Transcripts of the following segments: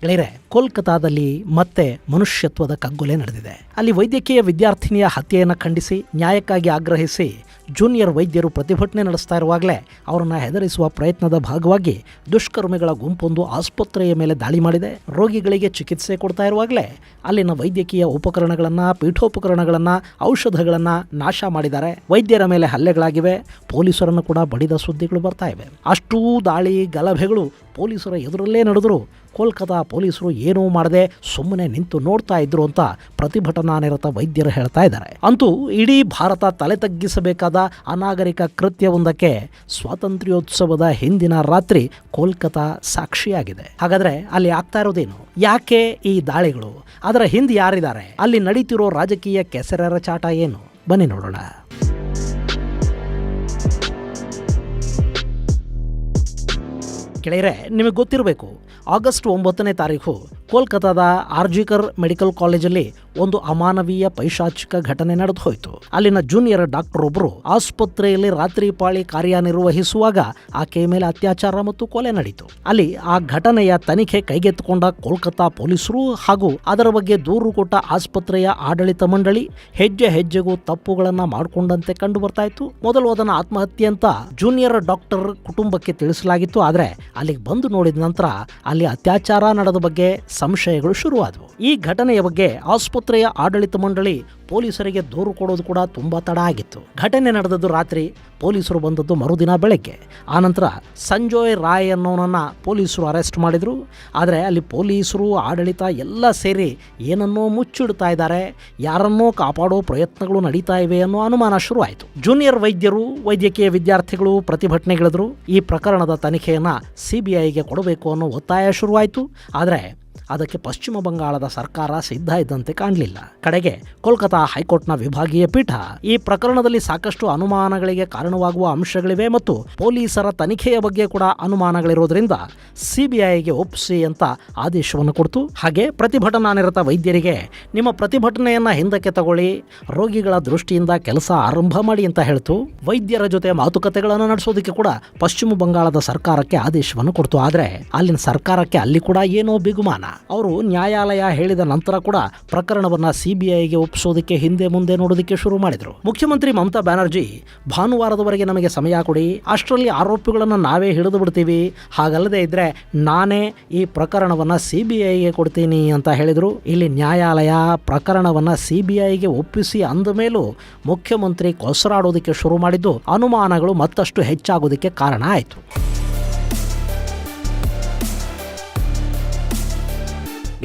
ಗೆಳೆಯರೆ, ಕೋಲ್ಕತಾದಲ್ಲಿ ಮತ್ತೆ ಮನುಷ್ಯತ್ವದ ಕಗ್ಗೊಲೆ ನಡೆದಿದೆ. ಅಲ್ಲಿ ವೈದ್ಯಕೀಯ ವಿದ್ಯಾರ್ಥಿನಿಯ ಹತ್ಯೆಯನ್ನು ಖಂಡಿಸಿ, ನ್ಯಾಯಕ್ಕಾಗಿ ಆಗ್ರಹಿಸಿ ಜೂನಿಯರ್ ವೈದ್ಯರು ಪ್ರತಿಭಟನೆ ನಡೆಸ್ತಾ ಇರುವಾಗಲೇ ಅವರನ್ನು ಹೆದರಿಸುವ ಪ್ರಯತ್ನದ ಭಾಗವಾಗಿ ದುಷ್ಕರ್ಮಿಗಳ ಗುಂಪೊಂದು ಆಸ್ಪತ್ರೆಯ ಮೇಲೆ ದಾಳಿ ಮಾಡಿದೆ. ರೋಗಿಗಳಿಗೆ ಚಿಕಿತ್ಸೆ ಕೊಡ್ತಾ ಇರುವಾಗಲೇ ಅಲ್ಲಿನ ವೈದ್ಯಕೀಯ ಉಪಕರಣಗಳನ್ನು, ಪೀಠೋಪಕರಣಗಳನ್ನು, ಔಷಧಗಳನ್ನು ನಾಶ ಮಾಡಿದ್ದಾರೆ. ವೈದ್ಯರ ಮೇಲೆ ಹಲ್ಲೆಗಳಾಗಿವೆ. ಪೊಲೀಸರನ್ನು ಕೂಡ ಬಡಿದ ಸುದ್ದಿಗಳು ಬರ್ತಾ ಇವೆ. ಅಷ್ಟೂ ದಾಳಿ ಗಲಭೆಗಳು ಪೊಲೀಸರ ಎದುರಲ್ಲೇ ನಡೆದರು ಕೋಲ್ಕತಾ ಪೊಲೀಸರು ಏನೂ ಮಾಡದೆ ಸುಮ್ಮನೆ ನಿಂತು ನೋಡ್ತಾ ಇದ್ರು ಅಂತ ಪ್ರತಿಭಟನಾನಿರತ ವೈದ್ಯರು ಹೇಳ್ತಾ ಇದ್ದಾರೆ. ಅಂತೂ ಇಡೀ ಭಾರತ ತಲೆ ತಗ್ಗಿಸಬೇಕಾದ ಅನಾಗರಿಕ ಕೃತ್ಯವೊಂದಕ್ಕೆ ಸ್ವಾತಂತ್ರ್ಯೋತ್ಸವದ ಹಿಂದಿನ ರಾತ್ರಿ ಕೋಲ್ಕತಾ ಸಾಕ್ಷಿಯಾಗಿದೆ. ಹಾಗಾದ್ರೆ ಅಲ್ಲಿ ಆಗ್ತಾ ಇರೋದೇನು? ಯಾಕೆ ಈ ದಾಳಿಗಳು? ಅದರ ಹಿಂದೆ ಯಾರಿದ್ದಾರೆ? ಅಲ್ಲಿ ನಡೀತಿರೋ ರಾಜಕೀಯ ಕೆಸರರ ಚಾಟ ಏನು? ಬನ್ನಿ ನೋಡೋಣ. ಗೆಳೆಯರೆ, ನಿಮಗೆ ಗೊತ್ತಿರಬೇಕು ಆಗಸ್ಟ್ ಒಂಬತ್ತನೇ ತಾರೀಕು ಕೋಲ್ಕತ್ತಾದ ಆರ್ಜಿಕರ್ ಮೆಡಿಕಲ್ ಕಾಲೇಜಲ್ಲಿ ಒಂದು ಅಮಾನವೀಯ ಪೈಶಾಚಿಕ ಘಟನೆ ನಡೆದು ಹೋಯಿತು ಅಲ್ಲಿನ ಜೂನಿಯರ್ ಡಾಕ್ಟರ್ ಒಬ್ಬರು ಆಸ್ಪತ್ರೆಯಲ್ಲಿ ರಾತ್ರಿ ಪಾಳಿ ಕಾರ್ಯನಿರ್ವಹಿಸುವಾಗ ಆಕೆಯ ಮೇಲೆ ಅತ್ಯಾಚಾರ ಮತ್ತು ಕೊಲೆ ನಡೆಯಿತು ಅಲ್ಲಿ ಆ ಘಟನೆಯ ತನಿಖೆ ಕೈಗೆತ್ತಿಕೊಂಡ ಕೋಲ್ಕತ್ತಾ ಪೊಲೀಸರು ಹಾಗೂ ಅದರ ಬಗ್ಗೆ ದೂರು ಕೊಟ್ಟ ಆಸ್ಪತ್ರೆಯ ಆಡಳಿತ ಮಂಡಳಿ ಹೆಜ್ಜೆ ಹೆಜ್ಜೆಗೂ ತಪ್ಪುಗಳನ್ನ ಮಾಡಿಕೊಂಡಂತೆ ಕಂಡು ಬರ್ತಾ ಇತ್ತು ಮೊದಲು ಅದನ್ನ ಆತ್ಮಹತ್ಯೆ ಅಂತ ಜೂನಿಯರ್ ಡಾಕ್ಟರ್ ಕುಟುಂಬಕ್ಕೆ ತಿಳಿಸಲಾಗಿತ್ತು. ಆದರೆ ಅಲ್ಲಿಗೆ ಬಂದು ನೋಡಿದ ನಂತರ ಅಲ್ಲಿ ಅತ್ಯಾಚಾರ ನಡೆದ ಬಗ್ಗೆ ಸಂಶಯಗಳು ಶುರುವಾದವು. ಈ ಘಟನೆಯ ಬಗ್ಗೆ ಆಸ್ಪತ್ರೆಯ ಆಡಳಿತ ಮಂಡಳಿ ಪೊಲೀಸರಿಗೆ ದೂರು ಕೊಡೋದು ಕೂಡ ತುಂಬಾ ತಡ ಆಗಿತ್ತು. ಘಟನೆ ನಡೆದದ್ದು ರಾತ್ರಿ ಪೊಲೀಸರು ಬಂದದ್ದು ಮರುದಿನ ಬೆಳಗ್ಗೆ. ಆನಂತರ ಸಂಜಯ್ ರಾಯ್ ಅನ್ನೋನನ್ನ ಪೊಲೀಸರು ಅರೆಸ್ಟ್ ಮಾಡಿದ್ರು. ಆದರೆ ಅಲ್ಲಿ ಪೊಲೀಸರು, ಆಡಳಿತ ಎಲ್ಲ ಸೇರಿ ಏನನ್ನೋ ಮುಚ್ಚಿಡ್ತಾ ಇದ್ದಾರೆ, ಯಾರನ್ನೋ ಕಾಪಾಡೋ ಪ್ರಯತ್ನಗಳು ನಡೀತಾ ಇವೆ ಅನ್ನೋ ಅನುಮಾನ ಶುರುವಾಯಿತು. ಜೂನಿಯರ್ ವೈದ್ಯರು, ವೈದ್ಯಕೀಯ ವಿದ್ಯಾರ್ಥಿಗಳು ಪ್ರತಿಭಟನೆಗಳಿದ್ರು. ಈ ಪ್ರಕರಣದ ತನಿಖೆಯನ್ನ ಸಿಬಿಐಗೆ ಕೊಡಬೇಕು ಅನ್ನೋ ಒತ್ತಾಯ ಶುರುವಾಯಿತು. ಆದರೆ ಅದಕ್ಕೆ ಪಶ್ಚಿಮ ಬಂಗಾಳದ ಸರ್ಕಾರ ಸಿದ್ಧ ಇದ್ದಂತೆ ಕಾಣಲಿಲ್ಲ. ಕಡೆಗೆ ಕೋಲ್ಕತಾ ಹೈಕೋರ್ಟ್ನ ವಿಭಾಗೀಯ ಪೀಠ ಈ ಪ್ರಕರಣದಲ್ಲಿ ಸಾಕಷ್ಟು ಅನುಮಾನಗಳಿಗೆ ಕಾರಣವಾಗುವ ಅಂಶಗಳಿವೆ ಮತ್ತು ಪೊಲೀಸರ ತನಿಖೆಯ ಬಗ್ಗೆ ಕೂಡ ಅನುಮಾನಗಳಿರೋದ್ರಿಂದ ಸಿಬಿಐಗೆ ಒಪ್ಪಿಸಿ ಅಂತ ಆದೇಶವನ್ನು ಕೊಡ್ತು. ಹಾಗೆ ಪ್ರತಿಭಟನಾನಿರತ ವೈದ್ಯರಿಗೆ ನಿಮ್ಮ ಪ್ರತಿಭಟನೆಯನ್ನ ಹಿಂದಕ್ಕೆ ತಗೊಳ್ಳಿ, ರೋಗಿಗಳ ದೃಷ್ಟಿಯಿಂದ ಕೆಲಸ ಆರಂಭ ಮಾಡಿ ಅಂತ ಹೇಳ್ತು. ವೈದ್ಯರ ಜೊತೆ ಮಾತುಕತೆಗಳನ್ನು ನಡೆಸೋದಕ್ಕೆ ಕೂಡ ಪಶ್ಚಿಮ ಬಂಗಾಳದ ಸರ್ಕಾರಕ್ಕೆ ಆದೇಶವನ್ನು ಕೊಡ್ತು. ಆದ್ರೆ ಅಲ್ಲಿನ ಸರ್ಕಾರಕ್ಕೆ ಅಲ್ಲಿ ಕೂಡ ಏನೋ ಬಿಗುಮಾನ. ಅವರು ನ್ಯಾಯಾಲಯ ಹೇಳಿದ ನಂತರ ಕೂಡ ಪ್ರಕರಣವನ್ನ ಸಿಬಿಐಗೆ ಒಪ್ಪಿಸೋದಕ್ಕೆ ಹಿಂದೆ ಮುಂದೆ ನೋಡೋದಕ್ಕೆ ಶುರು ಮಾಡಿದ್ರು. ಮುಖ್ಯಮಂತ್ರಿ ಮಮತಾ ಬ್ಯಾನರ್ಜಿ, ಭಾನುವಾರದವರೆಗೆ ನಮಗೆ ಸಮಯ ಕೊಡಿ, ಅಷ್ಟರಲ್ಲಿ ಆರೋಪಿಗಳನ್ನು ನಾವೇ ಹಿಡಿದು ಬಿಡ್ತೀವಿ. ಹಾಗಲ್ಲದೆ ಇದ್ರೆ ನಾನೇ ಈ ಪ್ರಕರಣವನ್ನ ಸಿಬಿಐಗೆ ಕೊಡ್ತೀನಿ ಅಂತ ಹೇಳಿದರು. ಇಲ್ಲಿ ನ್ಯಾಯಾಲಯ ಪ್ರಕರಣವನ್ನ ಸಿಬಿಐಗೆ ಒಪ್ಪಿಸಿ ಅಂದ ಮೇಲೂ ಮುಖ್ಯಮಂತ್ರಿ ಕೊಸರಾಡೋದಕ್ಕೆ ಶುರು ಮಾಡಿದ್ದು, ಅನುಮಾನಗಳು ಮತ್ತಷ್ಟು ಹೆಚ್ಚಾಗೋದಕ್ಕೆ ಕಾರಣ ಆಯಿತು.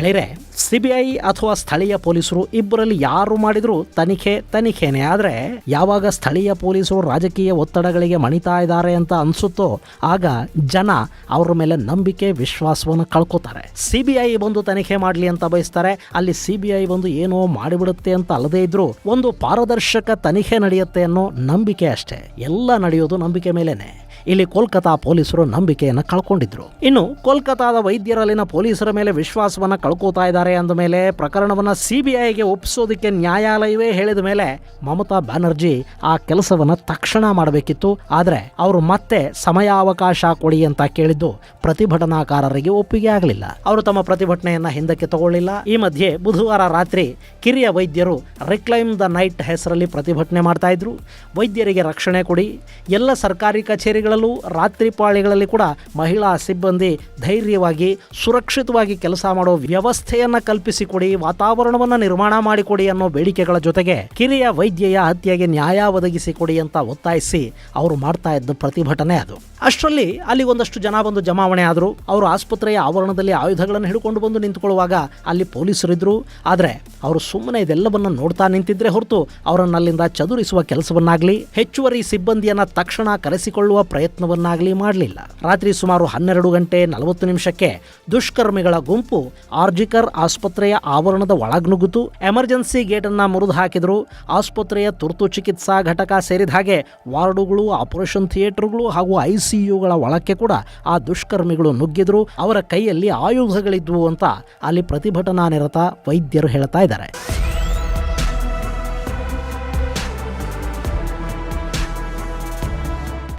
ಗೆಳೆಯರೆ, ಸಿಬಿಐ ಅಥವಾ ಸ್ಥಳೀಯ ಪೊಲೀಸರು ಇಬ್ಬರಲ್ಲಿ ಯಾರು ಮಾಡಿದ್ರು ತನಿಖೆ, ತನಿಖೆನೆ. ಆದರೆ ಯಾವಾಗ ಸ್ಥಳೀಯ ಪೊಲೀಸರು ರಾಜಕೀಯ ಒತ್ತಡಗಳಿಗೆ ಮಣಿತಾ ಇದ್ದಾರೆ ಅಂತ ಅನ್ಸುತ್ತೋ, ಆಗ ಜನ ಅವರ ಮೇಲೆ ನಂಬಿಕೆ, ವಿಶ್ವಾಸವನ್ನು ಕಳ್ಕೊತಾರೆ. ಸಿಬಿಐ ಬಂದು ತನಿಖೆ ಮಾಡಲಿ ಅಂತ ಬಯಸ್ತಾರೆ. ಅಲ್ಲಿ ಸಿಬಿಐ ಬಂದು ಏನೋ ಮಾಡಿಬಿಡುತ್ತೆ ಅಂತ ಅಲ್ಲದೇ ಇದ್ರು ಒಂದು ಪಾರದರ್ಶಕ ತನಿಖೆ ನಡೆಯುತ್ತೆ ಅನ್ನೋ ನಂಬಿಕೆ ಅಷ್ಟೇ. ಎಲ್ಲ ನಡೆಯೋದು ನಂಬಿಕೆ ಮೇಲೇನೆ. ಇಲ್ಲಿ ಕೋಲ್ಕತಾ ಪೊಲೀಸರು ನಂಬಿಕೆಯನ್ನು ಕಳ್ಕೊಂಡಿದ್ರು. ಇನ್ನು ಕೋಲ್ಕತಾದ ವೈದ್ಯರಲ್ಲಿನ ಪೊಲೀಸರ ಮೇಲೆ ವಿಶ್ವಾಸವನ್ನ ಕಳ್ಕೋತಾ ಇದ್ದಾರೆ ಅಂದ ಮೇಲೆ ಪ್ರಕರಣವನ್ನ ಸಿಬಿಐಗೆ ಒಪ್ಪಿಸೋದಕ್ಕೆ ನ್ಯಾಯಾಲಯವೇ ಹೇಳಿದ ಮೇಲೆ ಮಮತಾ ಬ್ಯಾನರ್ಜಿ ಆ ಕೆಲಸವನ್ನ ತಕ್ಷಣ ಮಾಡಬೇಕಿತ್ತು. ಆದರೆ ಅವರು ಮತ್ತೆ ಸಮಯಾವಕಾಶ ಕೊಡಿ ಅಂತ ಕೇಳಿದ್ದು ಪ್ರತಿಭಟನಾಕಾರರಿಗೆ ಒಪ್ಪಿಗೆ ಆಗಲಿಲ್ಲ. ಅವರು ತಮ್ಮ ಪ್ರತಿಭಟನೆಯನ್ನ ಹಿಂದಕ್ಕೆ ತಗೊಳ್ಳಿಲ್ಲ. ಈ ಮಧ್ಯೆ ಬುಧವಾರ ರಾತ್ರಿ ಕಿರಿಯ ವೈದ್ಯರು ರಿಕ್ಲೈಮ್ ದ ನೈಟ್ ಹೆಸರಲ್ಲಿ ಪ್ರತಿಭಟನೆ ಮಾಡ್ತಾ ಇದ್ರು. ವೈದ್ಯರಿಗೆ ರಕ್ಷಣೆ ಕೊಡಿ. ಎಲ್ಲ ಸರ್ಕಾರಿ ಕಚೇರಿಗಳಲ್ಲೂ ರಾತ್ರಿ ಪಾಳಿಗಳಲ್ಲಿ ಕೂಡ ಮಹಿಳಾ ಸಿಬ್ಬಂದಿ ಧೈರ್ಯವಾಗಿ, ಸುರಕ್ಷಿತವಾಗಿ ಕೆಲಸ ಮಾಡೋ ವ್ಯವಸ್ಥೆಯನ್ನ ಕಲ್ಪಿಸಿಕೊಡಿ ವಾತಾವರಣವನ್ನ ನಿರ್ಮಾಣ ಮಾಡಿಕೊಡಿ ಅನ್ನೋ ಬೇಡಿಕೆಗಳ ಜೊತೆಗೆ ಕಿರಿಯ ವೈದ್ಯೆಯ ಹತ್ಯೆಗೆ ನ್ಯಾಯ ಒದಗಿಸಿಕೊಡಿ ಅಂತ ಒತ್ತಾಯಿಸಿ ಅವರು ಮಾಡ್ತಾ ಇದ್ದ ಪ್ರತಿಭಟನೆ ಅದು. ಅಷ್ಟರಲ್ಲಿ ಅಲ್ಲಿ ಒಂದಷ್ಟು ಜನ ಬಂದು ಜಮಾವಣೆ ಆದರು. ಅವರು ಆಸ್ಪತ್ರೆಯ ಆವರಣದಲ್ಲಿ ಆಯುಧಗಳನ್ನು ಹಿಡ್ಕೊಂಡು ಬಂದು ನಿಂತುಕೊಳ್ಳುವಾಗ ಅಲ್ಲಿ ಪೊಲೀಸರಿದ್ರು ಆದರೆ ಅವರು ಸುಮ್ಮನೆ ಇದೆಲ್ಲವನ್ನ ನೋಡ್ತಾ ನಿಂತಿದ್ರೆ ಹೊರತು ಅವರನ್ನ ಅಲ್ಲಿಂದ ಚದುರಿಸುವ ಕೆಲಸವನ್ನಾಗ್ಲಿ, ಹೆಚ್ಚುವರಿ ಸಿಬ್ಬಂದಿಯನ್ನ ತಕ್ಷಣ ಕರೆಸಿಕೊಳ್ಳುವ ಪ್ರಯತ್ನವನ್ನಾಗ್ಲಿ ಮಾಡಲಿಲ್ಲ. ರಾತ್ರಿ ಸುಮಾರು ಹನ್ನೆರಡು ಗಂಟೆ ನಲವತ್ತು ನಿಮಿಷಕ್ಕೆ ದುಷ್ಕರ್ಮಿಗಳ ಗುಂಪು ಆರ್ಜಿಕರ್ ಆಸ್ಪತ್ರೆಯ ಆವರಣದ ಒಳಗ್ನುಗ್ಗಿತು ಎಮರ್ಜೆನ್ಸಿ ಗೇಟನ್ನು ಮುರಿದು ಹಾಕಿದ್ರು. ಆಸ್ಪತ್ರೆಯ ತುರ್ತು ಚಿಕಿತ್ಸಾ ಘಟಕ ಸೇರಿದ ಹಾಗೆ ವಾರ್ಡುಗಳು, ಆಪರೇಷನ್ ಥಿಯೇಟರ್ಗಳು ಹಾಗೂ ಐಸಿಯುಗಳ ಒಳಕ್ಕೆ ಕೂಡ ಆ ದುಷ್ಕರ್ಮಿಗಳು ನುಗ್ಗಿದ್ರು. ಅವರ ಕೈಯಲ್ಲಿ ಆಯುಧಗಳಿದ್ವು ಅಂತ ಅಲ್ಲಿ ಪ್ರತಿಭಟನಾ ನಿರತ ವೈದ್ಯರು ಹೇಳ್ತಾ ಇದ್ದಾರೆ.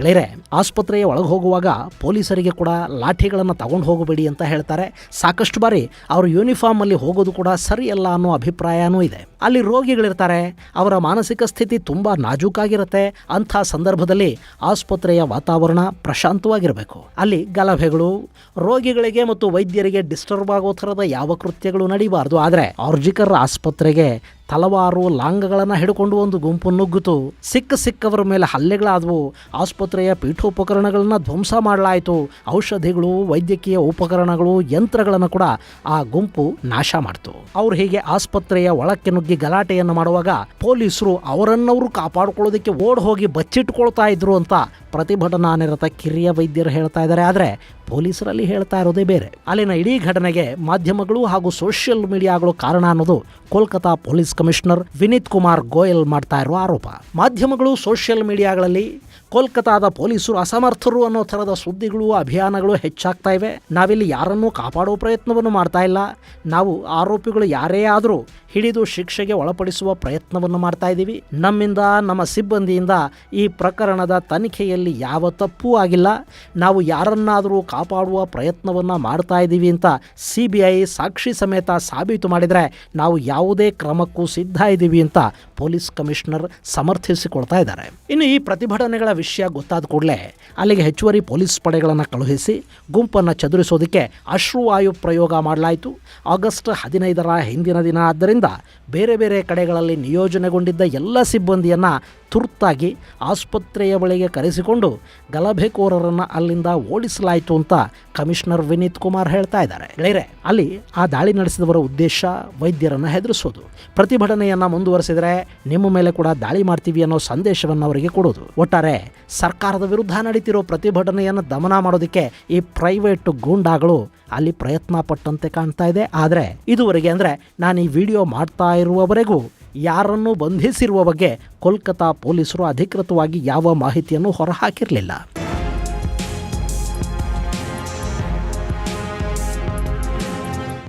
ಗೆಳೆಯರೆ, ಆಸ್ಪತ್ರೆಯ ಒಳಗೆ ಹೋಗುವಾಗ ಪೊಲೀಸರಿಗೆ ಕೂಡ ಲಾಠಿಗಳನ್ನು ತಗೊಂಡು ಹೋಗಬೇಡಿ ಅಂತ ಹೇಳ್ತಾರೆ. ಸಾಕಷ್ಟು ಬಾರಿ ಅವರು ಯೂನಿಫಾರ್ಮಲ್ಲಿ ಹೋಗೋದು ಕೂಡ ಸರಿಯಲ್ಲ ಅನ್ನೋ ಅಭಿಪ್ರಾಯನೂ ಇದೆ. ಅಲ್ಲಿ ರೋಗಿಗಳಿರ್ತಾರೆ, ಅವರ ಮಾನಸಿಕ ಸ್ಥಿತಿ ತುಂಬ ನಾಜೂಕಾಗಿರುತ್ತೆ. ಅಂಥ ಸಂದರ್ಭದಲ್ಲಿ ಆಸ್ಪತ್ರೆಯ ವಾತಾವರಣ ಪ್ರಶಾಂತವಾಗಿರಬೇಕು. ಅಲ್ಲಿ ಗಲಭೆಗಳು, ರೋಗಿಗಳಿಗೆ ಮತ್ತು ವೈದ್ಯರಿಗೆ ಡಿಸ್ಟರ್ಬ್ ಆಗೋ ಥರದ ಯಾವ ಕೃತ್ಯಗಳು ನಡೀಬಾರ್ದು. ಆದರೆ ಆರ್ಜಿಕರ್ ಆಸ್ಪತ್ರೆಗೆ ಹಲವಾರು ಲಾಂಗಗಳನ್ನು ಹಿಡ್ಕೊಂಡು ಒಂದು ಗುಂಪು ನುಗ್ಗಿತು. ಸಿಕ್ಕ ಸಿಕ್ಕವರ ಮೇಲೆ ಹಲ್ಲೆಗಳಾದವು. ಆಸ್ಪತ್ರೆಯ ಪೀಠೋಪಕರಣಗಳನ್ನು ಧ್ವಂಸ ಮಾಡಲಾಯಿತು. ಔಷಧಿಗಳು, ವೈದ್ಯಕೀಯ ಉಪಕರಣಗಳು, ಯಂತ್ರಗಳನ್ನು ಕೂಡ ಆ ಗುಂಪು ನಾಶ ಮಾಡ್ತು. ಅವ್ರು ಹೀಗೆ ಆಸ್ಪತ್ರೆಯ ಒಳಕ್ಕೆ ನುಗ್ಗಿ ಗಲಾಟೆಯನ್ನು ಮಾಡುವಾಗ ಪೊಲೀಸರು ಅವರನ್ನವರು ಕಾಪಾಡಿಕೊಳ್ಳೋದಕ್ಕೆ ಓಡ್ ಹೋಗಿ ಬಚ್ಚಿಟ್ಕೊಳ್ತಾ ಇದ್ರು ಅಂತ ಪ್ರತಿಭಟನಾ ನಿರತ ಕಿರಿಯ ವೈದ್ಯರು ಹೇಳ್ತಾ ಇದ್ದಾರೆ. ಆದರೆ ಪೊಲೀಸರಲ್ಲಿ ಹೇಳ್ತಾ ಇರೋದೇ ಬೇರೆ. ಅಲ್ಲಿನ ಇಡೀ ಘಟನೆಗೆ ಮಾಧ್ಯಮಗಳು ಹಾಗೂ ಸೋಷಿಯಲ್ ಮೀಡಿಯಾಗಳು ಕಾರಣ ಅನ್ನೋದು ಕೋಲ್ಕತಾ ಪೊಲೀಸ್ ಕಮಿಷನರ್ ವಿನೀತ್ ಕುಮಾರ್ ಗೋಯಲ್ ಮಾಡ್ತಾ ಇರುವ ಆರೋಪ. ಮಾಧ್ಯಮಗಳು ಸೋಷಿಯಲ್ ಮೀಡಿಯಾಗಳಲ್ಲಿ ಕೋಲ್ಕತಾದ ಪೊಲೀಸರು ಅಸಮರ್ಥರು ಅನ್ನೋ ಥರದ ಸುದ್ದಿಗಳು, ಅಭಿಯಾನಗಳು ಹೆಚ್ಚಾಗ್ತಾ ಇವೆ. ನಾವಿಲ್ಲಿ ಯಾರನ್ನೂ ಕಾಪಾಡೋ ಪ್ರಯತ್ನವನ್ನು ಮಾಡ್ತಾ ಇಲ್ಲ. ನಾವು ಆರೋಪಿಗಳು ಯಾರೇ ಆದರೂ ಹಿಡಿದು ಶಿಕ್ಷೆಗೆ ಒಳಪಡಿಸುವ ಪ್ರಯತ್ನವನ್ನು ಮಾಡ್ತಾ ಇದ್ದೀವಿ. ನಮ್ಮಿಂದ, ನಮ್ಮ ಸಿಬ್ಬಂದಿಯಿಂದ ಈ ಪ್ರಕರಣದ ತನಿಖೆಯಲ್ಲಿ ಯಾವ ತಪ್ಪೂ ಆಗಿಲ್ಲ. ನಾವು ಯಾರನ್ನಾದರೂ ಕಾಪಾಡುವ ಪ್ರಯತ್ನವನ್ನು ಮಾಡ್ತಾ ಇದ್ದೀವಿ ಅಂತ ಸಿ ಬಿ ಐ ಸಾಕ್ಷಿ ಸಮೇತ ಸಾಬೀತು ಮಾಡಿದರೆ ನಾವು ಯಾವುದೇ ಕ್ರಮಕ್ಕೂ ಸಿದ್ಧ ಇದ್ದೀವಿ ಅಂತ ಪೊಲೀಸ್ ಕಮಿಷನರ್ ಸಮರ್ಥಿಸಿಕೊಳ್ತಾ ಇದ್ದಾರೆ. ಇನ್ನು ಈ ಪ್ರತಿಭಟನೆಗಳ ವಿಷಯ ಗೊತ್ತಾದ ಕೂಡಲೇ ಅಲ್ಲಿಗೆ ಹೆಚ್ಚುವರಿ ಪೊಲೀಸ್ ಪಡೆಗಳನ್ನು ಕಳುಹಿಸಿ ಗುಂಪನ್ನು ಚದುರಿಸೋದಕ್ಕೆ ಅಶ್ರುವಾಯು ಪ್ರಯೋಗ ಮಾಡಲಾಯಿತು. ಆಗಸ್ಟ್ ಹದಿನೈದರ ಹಿಂದಿನ ದಿನ ಆದ್ದರಿಂದ ಬೇರೆ ಬೇರೆ ಕಡೆಗಳಲ್ಲಿ ನಿಯೋಜನೆಗೊಂಡಿದ್ದ ಎಲ್ಲ ಸಿಬ್ಬಂದಿಯನ್ನು ತುರ್ತಾಗಿ ಆಸ್ಪತ್ರೆಯ ಬಳಿಗೆ ಕರೆಸಿಕೊಂಡು ಗಲಭೆಕೋರರನ್ನು ಅಲ್ಲಿಂದ ಓಡಿಸಲಾಯಿತು ಅಂತ ಕಮಿಷನರ್ ವಿನೀತ್ ಕುಮಾರ್ ಹೇಳ್ತಾ ಇದ್ದಾರೆ. ಗೆಳೆಯರೆ, ಅಲ್ಲಿ ಆ ದಾಳಿ ನಡೆಸಿದವರ ಉದ್ದೇಶ ವೈದ್ಯರನ್ನು ಹೆದರಿಸೋದು. ಪ್ರತಿಭಟನೆಯನ್ನು ಮುಂದುವರೆಸಿದರೆ ನಿಮ್ಮ ಮೇಲೆ ಕೂಡ ದಾಳಿ ಮಾಡ್ತೀವಿ ಅನ್ನೋ ಸಂದೇಶವನ್ನು ಅವರಿಗೆ ಕೊಡೋದು. ಒಟ್ಟಾರೆ ಸರ್ಕಾರದ ವಿರುದ್ಧ ನಡೀತಿರೋ ಪ್ರತಿಭಟನೆಯನ್ನು ದಮನ ಮಾಡೋದಕ್ಕೆ ಈ ಪ್ರೈವೇಟ್ ಗೂಂಡಾಗಳು ಅಲ್ಲಿ ಪ್ರಯತ್ನ ಪಟ್ಟಂತೆ ಕಾಣ್ತಾ ಇದೆ. ಆದರೆ ಇದುವರೆಗೆ ಅಂದರೆ ನಾನು ಈ ವಿಡಿಯೋ ಮಾಡ್ತಾ ಇರುವವರೆಗೂ ಯಾರನ್ನು ಬಂಧಿಸಿರುವ ಬಗ್ಗೆ ಕೋಲ್ಕತಾ ಪೊಲೀಸರು ಅಧಿಕೃತವಾಗಿ ಯಾವ ಮಾಹಿತಿಯನ್ನು ಹೊರಹಾಕಿರಲಿಲ್ಲ.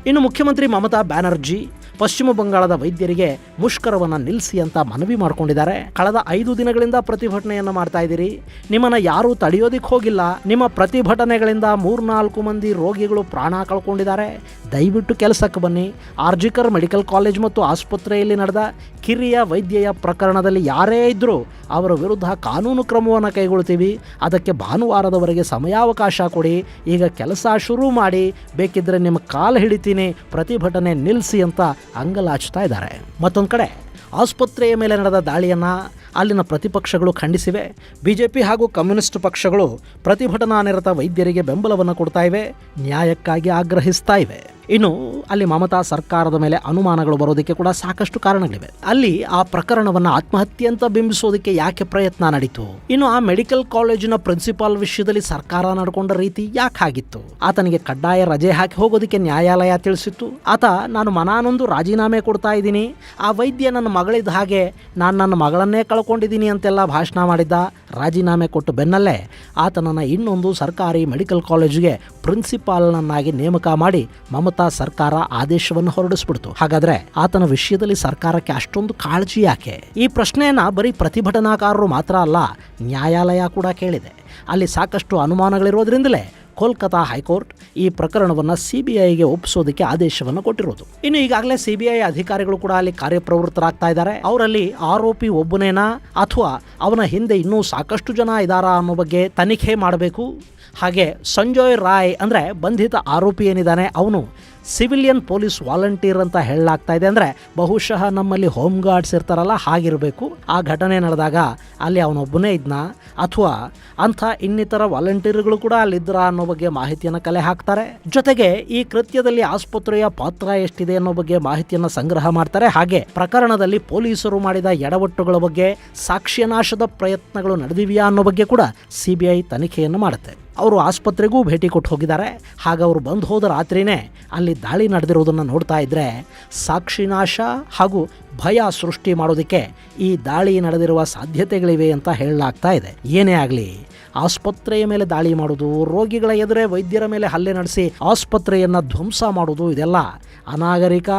ಇನ್ನು ಮುಖ್ಯಮಂತ್ರಿ ಮಮತಾ ಬ್ಯಾನರ್ಜಿ ಪಶ್ಚಿಮ ಬಂಗಾಳದ ವೈದ್ಯರಿಗೆ ಮುಷ್ಕರವನ್ನು ನಿಲ್ಲಿಸಿ ಅಂತ ಮನವಿ ಮಾಡಿಕೊಂಡಿದ್ದಾರೆ. ಕಳೆದ ಐದು ದಿನಗಳಿಂದ ಪ್ರತಿಭಟನೆಯನ್ನು ಮಾಡ್ತಾ ಇದ್ದೀರಿ. ನಿಮ್ಮನ್ನು ಯಾರೂ ತಡೆಯೋದಿಕ್ಕೆ ಹೋಗಿಲ್ಲ. ನಿಮ್ಮ ಪ್ರತಿಭಟನೆಗಳಿಂದ ಮೂರ್ನಾಲ್ಕು ಮಂದಿ ರೋಗಿಗಳು ಪ್ರಾಣ ಕಳ್ಕೊಂಡಿದ್ದಾರೆ. ದಯವಿಟ್ಟು ಕೆಲಸಕ್ಕೆ ಬನ್ನಿ. ಆರ್ಜಿಕರ್ ಮೆಡಿಕಲ್ ಕಾಲೇಜ್ ಮತ್ತು ಆಸ್ಪತ್ರೆಯಲ್ಲಿ ನಡೆದ ಕಿರಿಯ ವೈದ್ಯೆಯ ಪ್ರಕರಣದಲ್ಲಿ ಯಾರೇ ಇದ್ದರೂ ಅವರ ವಿರುದ್ಧ ಕಾನೂನು ಕ್ರಮವನ್ನು ಕೈಗೊಳ್ತೀವಿ. ಅದಕ್ಕೆ ಭಾನುವಾರದವರೆಗೆ ಸಮಯಾವಕಾಶ ಕೊಡಿ. ಈಗ ಕೆಲಸ ಶುರು ಮಾಡಿ. ಬೇಕಿದ್ದರೆ ನಿಮ್ಮ ಕಾಲು ಹಿಡಿತೀನಿ. ಪ್ರತಿಭಟನೆ ನಿಲ್ಲಿಸಿ ಅಂತ ಅಂಗಲಾಚ್ತಾ ಇದ್ದಾರೆ. ಮತ್ತೊಂದು ಕಡೆ, ಆಸ್ಪತ್ರೆಯ ಮೇಲೆ ನಡೆದ ದಾಳಿಯನ್ನು ಅಲ್ಲಿನ ಪ್ರತಿಪಕ್ಷಗಳು ಖಂಡಿಸಿವೆ. ಬಿಜೆಪಿ ಹಾಗೂ ಕಮ್ಯುನಿಸ್ಟ್ ಪಕ್ಷಗಳು ಪ್ರತಿಭಟನಾನಿರತ ವೈದ್ಯರಿಗೆ ಬೆಂಬಲವನ್ನು ಕೊಡ್ತಾ ಇವೆ. ನ್ಯಾಯಕ್ಕಾಗಿ ಆಗ್ರಹಿಸ್ತಾ ಇವೆ. ಇನ್ನು ಅಲ್ಲಿ ಮಮತಾ ಸರ್ಕಾರದ ಮೇಲೆ ಅನುಮಾನಗಳು ಬರೋದಕ್ಕೆ ಕೂಡ ಸಾಕಷ್ಟು ಕಾರಣಗಳಿವೆ. ಅಲ್ಲಿ ಆ ಪ್ರಕರಣವನ್ನು ಆತ್ಮಹತ್ಯೆ ಅಂತ ಬಿಂಬಿಸೋದಕ್ಕೆ ಯಾಕೆ ಪ್ರಯತ್ನ ನಡೀತು? ಇನ್ನು ಆ ಮೆಡಿಕಲ್ ಕಾಲೇಜಿನ ಪ್ರಿನ್ಸಿಪಾಲ್ ವಿಷಯದಲ್ಲಿ ಸರ್ಕಾರ ನಡ್ಕೊಂಡ ರೀತಿ ಯಾಕೆ ಆಗಿತ್ತು ಆತನಿಗೆ ಕಡ್ಡಾಯ ರಜೆ ಹಾಕಿ ಹೋಗೋದಕ್ಕೆ ನ್ಯಾಯಾಲಯ ತಿಳಿಸಿತ್ತು. ಆತ, ನಾನು ಮನಾನೊಂದು ರಾಜೀನಾಮೆ ಕೊಡ್ತಾ ಇದ್ದೀನಿ. ಆ ವೈದ್ಯ ನನ್ನ ಮಗಳಿದ್ದ ಹಾಗೆ ನಾನು ನನ್ನ ಮಗಳನ್ನೇ ಕಳ್ಕೊಂಡಿದ್ದೀನಿ ಅಂತೆಲ್ಲ ಭಾಷಣ ಮಾಡಿದ್ದ ರಾಜೀನಾಮೆ ಕೊಟ್ಟು ಬೆನ್ನಲ್ಲೇ ಆತನನ್ನು ಇನ್ನೊಂದು ಸರ್ಕಾರಿ ಮೆಡಿಕಲ್ ಕಾಲೇಜಿಗೆ ಪ್ರಿನ್ಸಿಪಾಲ್ನನ್ನಾಗಿ ನೇಮಕ ಮಾಡಿ ಮಮತಾ ಸರ್ಕಾರ ಆದೇಶವನ್ನು ಹೊರಡಿಸ್ಬಿಡ್ತು. ಹಾಗಾದ್ರೆ ಆತನ ವಿಷಯದಲ್ಲಿ ಸರ್ಕಾರಕ್ಕೆ ಅಷ್ಟೊಂದು ಕಾಳಜಿ ಯಾಕೆ? ಈ ಪ್ರಶ್ನೆಯನ್ನ ಬರೀ ಪ್ರತಿಭಟನಾಕಾರರು ಮಾತ್ರ ಅಲ್ಲ, ನ್ಯಾಯಾಲಯ ಕೂಡ ಕೇಳಿದೆ. ಅಲ್ಲಿ ಸಾಕಷ್ಟು ಅನುಮಾನಗಳಿರೋದ್ರಿಂದಲೇ ಕೋಲ್ಕತಾ ಹೈಕೋರ್ಟ್ ಈ ಪ್ರಕರಣವನ್ನು ಸಿ ಬಿ ಐಗೆ ಒಪ್ಪಿಸೋದಕ್ಕೆ ಆದೇಶವನ್ನು ಕೊಟ್ಟಿರೋದು. ಇನ್ನು ಈಗಾಗಲೇ ಸಿ ಬಿ ಐ ಅಧಿಕಾರಿಗಳು ಕೂಡ ಅಲ್ಲಿ ಕಾರ್ಯಪ್ರವೃತ್ತರಾಗ್ತಾ ಇದ್ದಾರೆ. ಅವರಲ್ಲಿ ಆರೋಪಿ ಒಬ್ಬನೇನಾ ಅಥವಾ ಅವನ ಹಿಂದೆ ಇನ್ನೂ ಸಾಕಷ್ಟು ಜನ ಇದ್ದಾರಾ ಅನ್ನೋ ಬಗ್ಗೆ ತನಿಖೆ ಮಾಡಬೇಕು? ಹಾಗೆ ಸಂಜಯ್ ರಾಯ್ ಅಂದರೆ ಬಂಧಿತ ಆರೋಪಿ ಏನಿದ್ದಾನೆ, ಅವನು ಸಿವಿಲಿಯನ್ ಪೊಲೀಸ್ ವಾಲಂಟಿಯರ್ ಅಂತ ಹೇಳಲಾಗ್ತಾ ಇದೆ. ಅಂದರೆ ಬಹುಶಃ ನಮ್ಮಲ್ಲಿ ಹೋಮ್ ಗಾರ್ಡ್ಸ್ ಇರ್ತಾರಲ್ಲ, ಹಾಗಿರಬೇಕು. ಆ ಘಟನೆ ನಡೆದಾಗ ಅಲ್ಲಿ ಅವನೊಬ್ಬನೇ ಇದ್ನ, ಅಥವಾ ಅಂಥ ಇನ್ನಿತರ ವಾಲಂಟಿಯರ್ಗಳು ಕೂಡ ಅಲ್ಲಿದ್ದರ ಅನ್ನೋ ಬಗ್ಗೆ ಮಾಹಿತಿಯನ್ನು ಕಲೆ ಹಾಕ್ತಾರೆ. ಜೊತೆಗೆ ಈ ಕೃತ್ಯದಲ್ಲಿ ಆಸ್ಪತ್ರೆಯ ಪಾತ್ರ ಎಷ್ಟಿದೆ ಅನ್ನೋ ಬಗ್ಗೆ ಮಾಹಿತಿಯನ್ನು ಸಂಗ್ರಹ ಮಾಡ್ತಾರೆ. ಹಾಗೆ ಪ್ರಕರಣದಲ್ಲಿ ಪೊಲೀಸರು ಮಾಡಿದ ಎಡವಟ್ಟುಗಳ ಬಗ್ಗೆ ಸಾಕ್ಷ್ಯನಾಶದ ಪ್ರಯತ್ನಗಳು ನಡೆದಿವೆಯಾ ಅನ್ನೋ ಬಗ್ಗೆ ಕೂಡ ಸಿಬಿಐ ತನಿಖೆಯನ್ನು ಮಾಡುತ್ತೆ. ಅವರು ಆಸ್ಪತ್ರೆಗೂ ಭೇಟಿ ಕೊಟ್ಟು ಹೋಗಿದ್ದಾರೆ. ಹಾಗೆ ಅವರು ಬಂದು ಹೋದ ರಾತ್ರಿನೇ ಅಲ್ಲಿ ದಾಳಿ ನಡೆದಿರೋದನ್ನು ನೋಡ್ತಾ ಇದ್ದರೆ ಸಾಕ್ಷಿನಾಶ ಹಾಗೂ ಭಯ ಸೃಷ್ಟಿ ಮಾಡೋದಕ್ಕೆ ಈ ದಾಳಿ ನಡೆದಿರುವ ಸಾಧ್ಯತೆಗಳಿವೆ ಅಂತ ಹೇಳಲಾಗ್ತಾ ಇದೆ. ಏನೇ ಆಗಲಿ, ಆಸ್ಪತ್ರೆಯ ಮೇಲೆ ದಾಳಿ ಮಾಡೋದು ರೋಗಿಗಳ ಎದುರೇ ವೈದ್ಯರ ಮೇಲೆ ಹಲ್ಲೆ ನಡೆಸಿ ಆಸ್ಪತ್ರೆಯನ್ನು ಧ್ವಂಸ ಮಾಡುವುದು, ಇದೆಲ್ಲ ಅನಾಗರಿಕ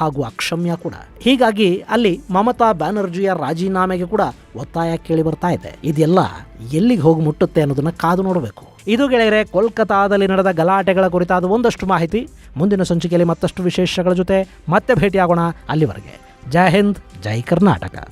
ಹಾಗೂ ಅಕ್ಷಮ್ಯ ಕೂಡ. ಹೀಗಾಗಿ ಅಲ್ಲಿ ಮಮತಾ ಬ್ಯಾನರ್ಜಿಯ ರಾಜೀನಾಮೆಗೆ ಕೂಡ ಒತ್ತಾಯ ಕೇಳಿ ಬರ್ತಾ ಇದೆ. ಇದೆಲ್ಲ ಎಲ್ಲಿಗೆ ಹೋಗಿ ಮುಟ್ಟುತ್ತೆ ಅನ್ನೋದನ್ನ ಕಾದು ನೋಡಬೇಕು. ಇದು ಗೆಳೆಯರೆ ಕೋಲ್ಕತಾದಲ್ಲಿ ನಡೆದ ಗಲಾಟೆಗಳ ಕುರಿತಾದ ಒಂದಷ್ಟು ಮಾಹಿತಿ ಮುಂದಿನ ಸಂಚಿಕೆಯಲ್ಲಿ ಮತ್ತಷ್ಟು ವಿಶೇಷಗಳ ಜೊತೆ ಮತ್ತೆ ಭೇಟಿಯಾಗೋಣ ಅಲ್ಲಿವರೆಗೆ. ಜೈ ಹಿಂದ್, ಜೈ ಕರ್ನಾಟಕ.